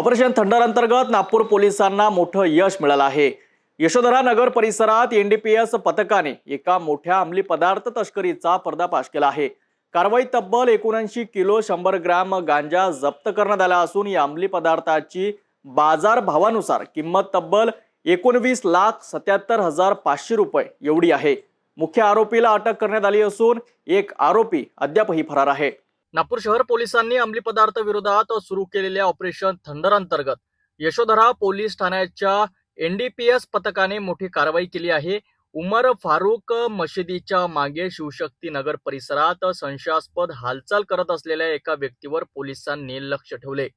Operation thunder अंतर्गत नागपूर पोलिसांना मोठं यश मिळालं आहे. यशोधरा नगर परिसरात एनडीपीएस पथकाने एका मोठ्या अंमली पदार्थ तस्करीचा पर्दाफाश केला आहे. कारवाई तब्बल एकोणऐंशी किलो शंभर ग्रॅम गांजा जप्त करण्यात आला असून या अंमली पदार्थाची बाजार भावानुसार किंमत तब्बल एकोणवीस लाख सत्याहत्तर हजार पाचशे रुपये एवढी आहे. मुख्य आरोपीला अटक करण्यात आली असून एक आरोपी अद्यापही फरार आहे. नागपूर शहर पोलिसांनी अंमली पदार्थ विरोधात सुरू केलेल्या ऑपरेशन थंडर अंतर्गत. यशोधरा पोलीस ठाण्याच्या एनडीपीएस पथकाने मोठी कारवाई केली आहे. उमर फारूक मशिदीच्या मागे शिवशक्ती नगर परिसरात संशयास्पद हालचाल करत असलेल्या एका व्यक्तीवर पोलिसांनी लक्ष ठेवले.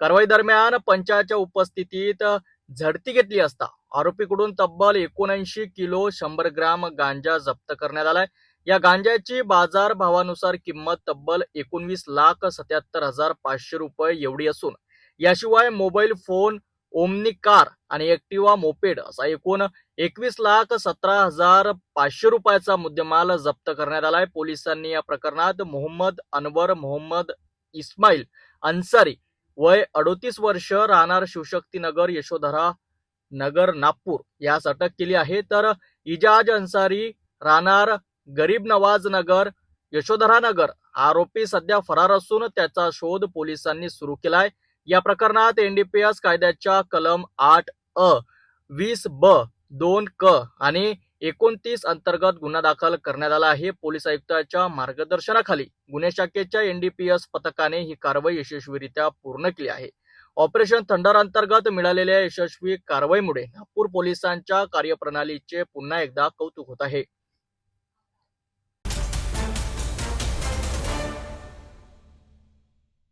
कारवाई दरम्यान पंचाच्या उपस्थितीत झडती घेतली असता आरोपीकडून तब्बल एकोणऐंशी किलो शंभर ग्राम गांजा जप्त करण्यात आलाय. या गांजाची बाजार भावानुसार किंमत तब्बल एकोणवीस लाख सत्याहत्तर हजार पाचशे रुपये एवढी असून याशिवाय मोबाईल फोन ओमनी कार आणि ऍक्टिवा मोपेड असा एकूण एकवीस लाख सतरा हजार पाचशे रुपयाचा मुद्देमाल जप्त करण्यात आलाय. पोलिसांनी या प्रकरणात मोहम्मद अनवर मोहम्मद इस्माईल अन्सारी वय अडोतीस वर्ष राहणार शिवशक्तीनगर यशोधरा नगर नागपूर. यास अटक केली आहे. तर इजाज अन्सारी राहणार गरीब नवाज नगर यशोधरा नगर आरोपी सध्या फरार असून त्याचा शोध पोलिसांनी सुरू केलाय. या प्रकरणात एनडीपीएस कायद्याच्या कलम आठ अ वीस ब दोन क आणि एकोणतीस अंतर्गत गुन्हा दाखल करण्यात आला आहे. पोलीस आयुक्ताच्या मार्गदर्शनाखाली गुन्हे शाखेच्या एनडीपीएस पथकाने ही कारवाई यशस्वीरित्या पूर्ण केली आहे. ऑपरेशन थंडर अंतर्गत मिळालेल्या यशस्वी कारवाईमुळे नागपूर पोलिसांच्या कार्यप्रणालीचे पुन्हा एकदा कौतुक होत आहे.